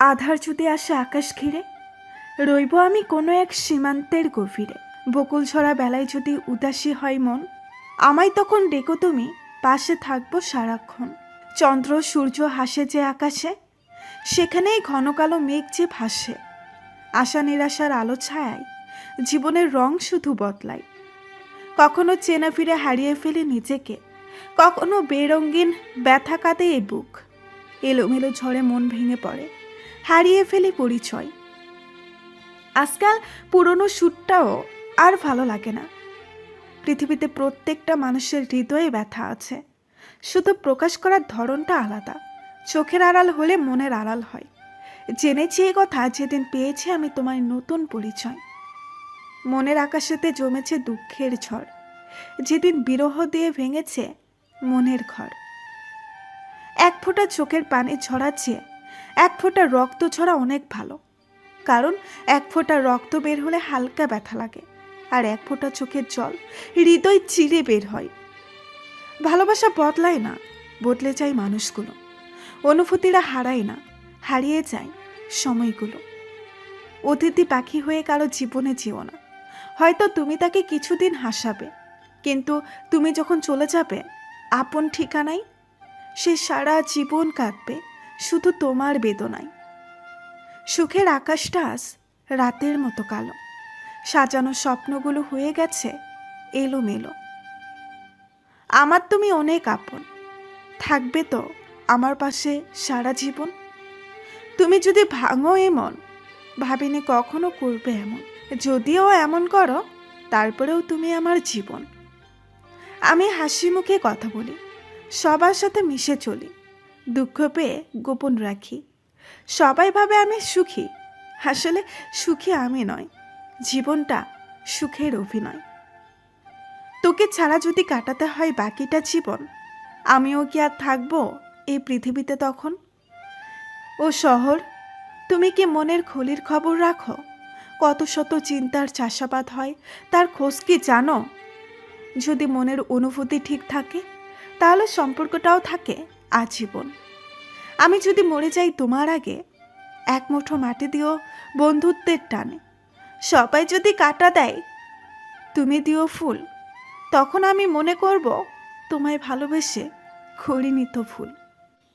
আধার যদি আসে আকাশ ঘিরে, রইব আমি কোনো এক সীমান্তের গভীরে। বকুল ছড়া বেলায় যদি উদাসী হয় মন, আমায় তখন ডেকো তুমি, পাশে থাকব সারাক্ষণ। চন্দ্র, সূর্য হাসে যে আকাশে, সেখানেই ঘন কালো মেঘ যে ভাসে। আশা নিরাশার আলো ছায়ায়, জীবনের রং শুধু বদলায়। কখনো চেনা ফিরে হারিয়ে ফেলে নিজেকে, কখনো বেরঙ্গিন ব্যথা কাঁদে এ বুক। এলোমেলো ঝড়ে মন ভেঙে পড়ে। হারিয়ে ফেলি পরিচয়। আজকাল পুরনো সুরটাও আর ভালো লাগে না। পৃথিবীতে প্রত্যেকটা মানুষের হৃদয়ে ব্যথা আছে। শুধু প্রকাশ করার ধরনটা আলাদা। চোখের আড়াল হলে মনের আড়াল হয়। জেনেছি এ কথা, যেদিন পেয়েছি আমি তোমার নতুন পরিচয়। মনের আকাশেতে জমেছে দুঃখের ঝড়। যেদিন বিরহ দিয়ে ভেঙেছে মনের ঘর। এক ফোঁটা চোখের পানি ঝরাচ্ছে এক ফোঁটা রক্ত ছড়া অনেক ভালো। কারণ এক ফোঁটা রক্ত বের হলে হালকা ব্যথা লাগে, আর এক ফোঁটা চোখের জল হৃদয় চিরে বের হয়। ভালোবাসা বদলায় না, বদলে যায় মানুষগুলো। অনুভূতিরা হারায় না, হারিয়ে যায় সময়গুলো। অতিথি পাখি হয়ে কারও জীবনে যেও না। হয়তো তুমি তাকে কিছুদিন হাসাবে, কিন্তু তুমি যখন চলে যাবে, আপন ঠিকানায় সে সারা জীবন কাঁদবে শুধু তোমার বেদনায়। সুখের আকাশটা আজ রাতের মতো কালো। সাজানো স্বপ্নগুলো হয়ে গেছে এলোমেলো। আমার তুমি অনেক আপন। থাকবে তো আমার পাশে সারা জীবন। তুমি যদি ভাঙো এমন, ভাবিনি কখনো করবে এমন। যদিও এমন করো, তারপরেও তুমি আমার জীবন। আমি হাসি মুখে কথা বলি, সবার সাথে মিশে চলি। দুঃখ পেয়ে গোপন রাখি। সবাই ভাবে আমি সুখী। আসলে সুখী আমি নয়, জীবনটা সুখের অভিনয়। তোকে ছাড়া যদি কাটাতে হয় বাকিটা জীবন, আমিও কি আর থাকব এই পৃথিবীতে তখন? ও শহর, তুমি কি মনের খলির খবর রাখো? কত শত চিন্তার চাষাবাদ হয়, তার খোঁজ কি জানো? যদি মনের অনুভূতি ঠিক থাকে, তাহলে সম্পর্কটাও থাকে। আজীবন। আমি যদি মরে যাই তোমার আগে, এক মুঠো মাটি দিও বন্ধুত্বের টানে। সবাই যদি কাটা দেয়, তুমি দিও ফুল। তখন আমি মনে করব তোমায় ভালোবেসে তো ফুল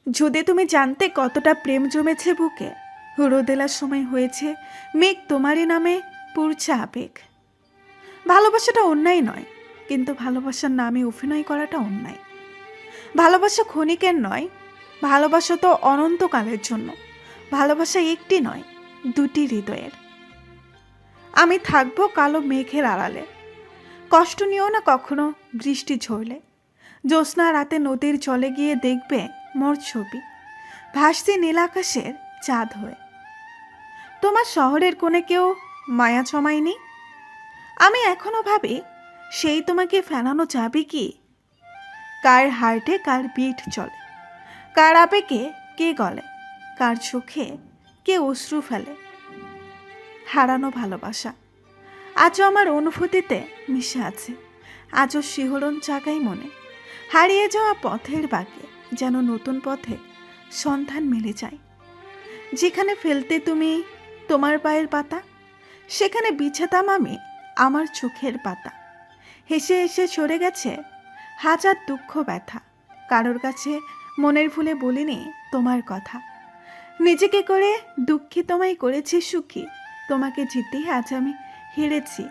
যদি তুমি জানতে কতটা প্রেম জমেছে বুকে, রোদেলার সময় হয়েছে, মেঘ তোমারই নামে পুরছে আবেগ। ভালোবাসাটা অন্যায় নয়, কিন্তু ভালোবাসার নামে অভিনয় করাটা অন্যায়। ভালোবাসা ক্ষণিকের নয়, ভালোবাসা তো অনন্তকালের জন্য। ভালোবাসা একটি নয়, দুটি হৃদয়ের। আমি থাকব কালো মেঘের আড়ালে। কষ্ট নিও না কখনো বৃষ্টি ঝরলে। জ্যোৎস্না রাতে নদীর জলে গিয়ে দেখবে মোর ছবি। ভাসছি নীল আকাশের চাঁদ হয়ে। তোমার শহরের কোণে কেউ মায়া জমায়নি আমি এখনও ভাবি, সেই তোমাকে ফেলানো যাবে কি? কার হার্টে কার বিট চলে? কার আবেগে কে গলে? কার চোখে কে অশ্রু ফেলে? হারানো ভালোবাসা। আজও আমার অনুভূতিতে মিশে আছে। আজও শিহরণ জাগাই মনে। হারিয়ে যাওয়া পথের বাকে যেন নতুন পথে সন্ধান মিলে যায়। যেখানে ফেলতে তুমি তোমার পায়ের পাতা, সেখানে বিছাতাম আমি আমার চোখের পাতা। হেসে হেসে সরে গেছে হাজার দুঃখ ব্যথা। কারোর কাছে মনের ভুলে বলিনি তোমার কথা। নিজেকে করে দুঃখী তোমায় করেছি সুখী। তোমাকে জিতেই আজ আমি হেরেছি।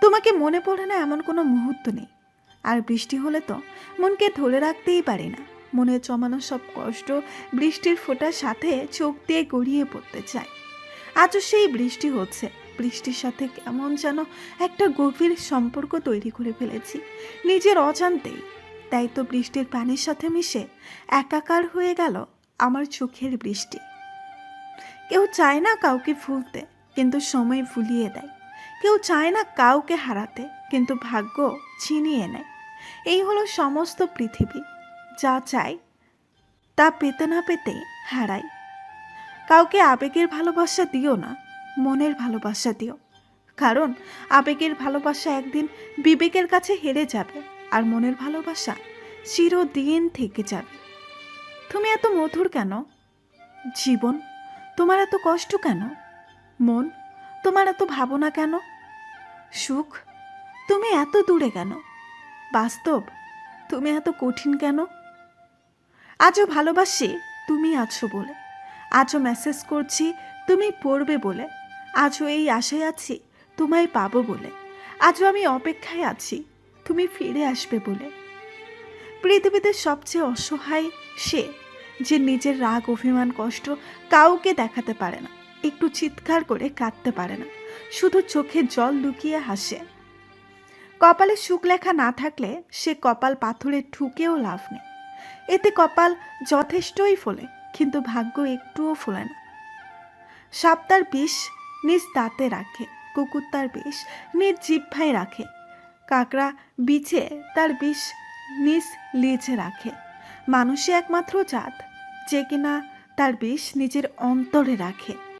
তোমাকে মনে পড়ে না এমন কোনো মুহূর্ত নেই। আর বৃষ্টি হলে তো মনকে ধরে রাখতেই পারি না। মনে জমানো সব কষ্ট বৃষ্টির ফোঁটার সাথে চোখ দিয়ে গড়িয়ে পড়তে চায় আজও সেই বৃষ্টি হচ্ছে। বৃষ্টির সাথে কেমন যেন একটা গভীর সম্পর্ক তৈরি করে ফেলেছি। নিজের অজান্তেই। তাই তো বৃষ্টির পানির সাথে মিশে একাকার হয়ে গেল আমার চোখের বৃষ্টি। কেউ চায় না কাউকে ভুলতে, কিন্তু সময় ভুলিয়ে দেয়। কেউ চায় না কাউকে হারাতে, কিন্তু ভাগ্য ছিনিয়ে নেয়। এই হলো সমস্ত পৃথিবী। যা চাই, তা পেতে না পেতে হারাই। কাউকে আবেগের ভালোবাসা দিও না। মনের ভালোবাসা দিও। কারণ আবেগের ভালোবাসা একদিন বিবেকের কাছে হেরে যাবে আর মনের ভালোবাসা চিরদিন থেকে যাবে। তুমি এত মধুর কেন? জীবন, তোমার এত কষ্ট কেন? মন, তোমার এত ভাবনা কেন? সুখ, তুমি এত দূরে কেন? বাস্তব, তুমি এত কঠিন কেন? আজও ভালোবাসি, তুমি আছো বলে। আজও মেসেজ করছি, তুমি পড়বে বলে। আজও এই আশায় আছি তোমায় পাবো বলে। আজও আমি অপেক্ষায় আছি, তুমি ফিরে আসবে বলে। পৃথিবীতে সবচেয়ে অসহায় সে যে নিজের রাগ, অভিমান, কষ্ট কাউকে দেখাতে পারে না, একটু চিৎকার করে কাঁদতে পারে না, শুধু চোখে জল লুকিয়ে হাসে। কপালে সুখ লেখা না থাকলে সে কপাল পাথরে ঠুকেও লাভ নেই। এতে কপাল যথেষ্টই ফোলে, কিন্তু ভাগ্য একটুও ফোলে না। সাপ তার বিষ নিজ দাঁতে রাখে, কুকুর তার বিষ নিজ জিভায় রাখে। কাকড়া বিছে তার বিষ নিজ লিজে রাখে। মানুষই একমাত্র জাত, যে কিনা তার বিষ নিজের অন্তরে রাখে।